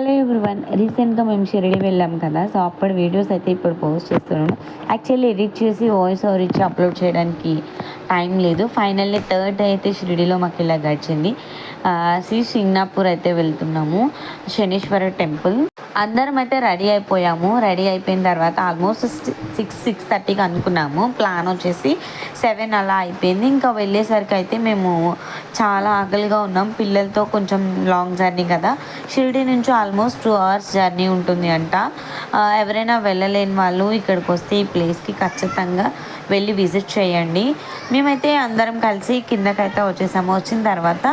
Hello everyone రీసెంట్గా మేము షిరిడి వెళ్ళాం కదా సో అప్పుడు వీడియోస్ అయితే ఇప్పుడు పోస్ట్ చేస్తున్నాను. యాక్చువల్లీ ఎడిట్ చేసి వాయిస్ ఓవర్ ఇచ్చి అప్లోడ్ చేయడానికి టైం లేదు. ఫైనల్లీ థర్డ్ డే అయితే షిరిడిలో మాకు ఇలా గడిచింది. శ్రీ సింగ్నాపూర్ అయితే వెళ్తున్నాము. శనీశ్వర టెంపుల్. అందరం అయితే రెడీ అయిపోయాము. రెడీ అయిపోయిన తర్వాత ఆల్మోస్ట్ సిక్స్ సిక్స్ థర్టీకి అనుకున్నాము. ప్లాన్ వచ్చేసి సెవెన్ అలా అయిపోయింది. ఇంకా వెళ్ళేసరికి అయితే మేము చాలా ఆకలిగా ఉన్నాం. పిల్లలతో కొంచెం లాంగ్ జర్నీ కదా. షిరిడి నుంచి ఆల్మోస్ట్ టూ అవర్స్ జర్నీ ఉంటుంది అంట. ఎవరైనా వెళ్ళలేని వాళ్ళు ఇక్కడికి వస్తే ఈ ప్లేస్కి ఖచ్చితంగా వెళ్ళి విజిట్ చేయండి. మేమైతే అందరం కలిసి కిందకైతే వచ్చేసాము. వచ్చిన తర్వాత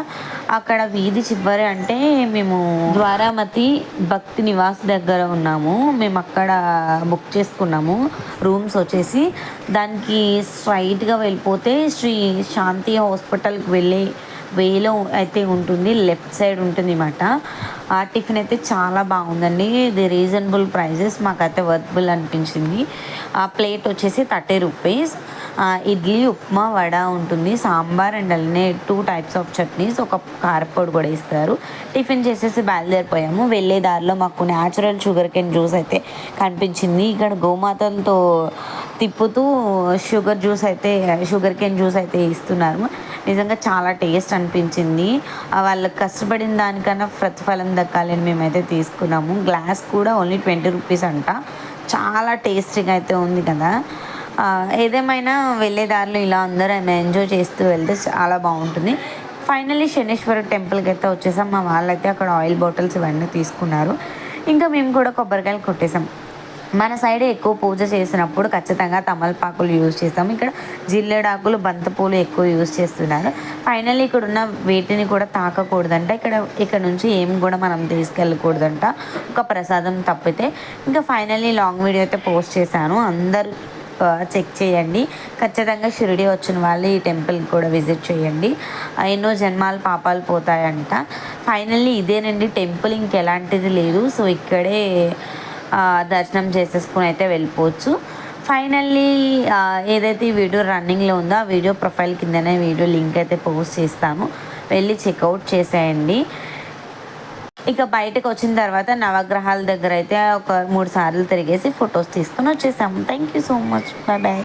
అక్కడ వీధి చివరి అంటే మేము ద్వారామతి భక్తి నివాస్ దగ్గర ఉన్నాము. మేము అక్కడ బుక్ చేసుకున్నాము. రూమ్స్ వచ్చేసి దానికి స్ట్రైట్గా వెళ్ళిపోతే శ్రీ శాంతి హాస్పిటల్కి వెళ్ళే వేలో అయితే ఉంటుంది. లెఫ్ట్ సైడ్ ఉంటుంది అన్నమాట ఆ టిఫిన్ అయితే చాలా బాగుందండి. ఇది రీజనబుల్ ప్రైజెస్ మాకైతే వర్తబుల్ అనిపించింది. ఆ ప్లేట్ వచ్చేసి థర్టీ రూపీస్. ఇడ్లీ ఉప్మా వడ ఉంటుంది. సాంబార్ అండ్ అలానే టూ టైప్స్ ఆఫ్ చట్నీస్. ఒక కారపొడి కూడా ఇస్తారు. టిఫిన్ చేసేసి బయలుదేరిపోయాము. వెళ్ళే దారిలో మాకు న్యాచురల్ షుగర్ కేన్ జ్యూస్ అయితే కనిపించింది. ఇక్కడ గోమాతలతో తిప్పుతూ షుగర్ జ్యూస్ అయితే షుగర్ కేన్ జ్యూస్ అయితే ఇస్తున్నారు. నిజంగా చాలా టేస్ట్ అనిపించింది. వాళ్ళు కష్టపడిన దానికన్నా ప్రతిఫలం దక్కాలని మేమైతే తీసుకున్నాము. గ్లాస్ కూడా ఓన్లీ ట్వంటీ రూపీస్ అంట. చాలా టేస్టీగా అయితే ఉంది కదా. ఏదేమైనా వెళ్ళే దారిలో ఇలా అందరూ ఎంజాయ్ చేస్తూ వెళ్తే చాలా బాగుంటుంది. ఫైనల్లీ శనేశ్వర టెంపుల్కి అయితే వచ్చేసాం. మా వాళ్ళైతే అక్కడ ఆయిల్ బాటిల్స్ ఇవన్నీ తీసుకున్నారు. ఇంకా మేము కూడా కొబ్బరికాయలు కొట్టేసాం. మన సైడ్ ఎక్కువ పూజ చేసినప్పుడు ఖచ్చితంగా తమలపాకులు యూజ్ చేస్తాం ఇక్కడ జిల్లెడాకులు బంతిపూలు ఎక్కువ యూజ్ చేస్తున్నారు. ఫైనల్లీ ఇక్కడ ఉన్న వీటిని కూడా తాకకూడదంట. ఇక్కడ ఇక్కడ నుంచి ఏం కూడా మనం తీసుకెళ్ళకూడదంట. ఒక ప్రసాదం తప్పితే. ఇంకా ఫైనల్లీ లాంగ్ వీడియో అయితే పోస్ట్ చేశాను. అందరూ చెక్ చేయండి. ఖచ్చితంగా షిరిడి వచ్చిన వాళ్ళు ఈ టెంపుల్కి కూడా విజిట్ చేయండి. ఎన్నో జన్మాలు పాపాలు పోతాయంట. ఫైనల్లీ ఇదేనండి టెంపుల్ ఇంకెలాంటిది లేదు. సో ఇక్కడే దర్శనం చేసేసుకుని అయితే వెళ్ళిపోవచ్చు. ఫైనల్లీ ఏదైతే ఈ వీడియో రన్నింగ్లో ఉందో ఆ వీడియో ప్రొఫైల్ కిందనే వీడియో లింక్ అయితే పోస్ట్ చేస్తాను వెళ్ళి చెక్అవుట్ చేసేయండి. ఇక బయటకు వచ్చిన తర్వాత నవగ్రహాల దగ్గర అయితే ఒక మూడు సార్లు తిరిగేసి ఫొటోస్ తీసుకొని వచ్చేసాము. Thank you so much bye bye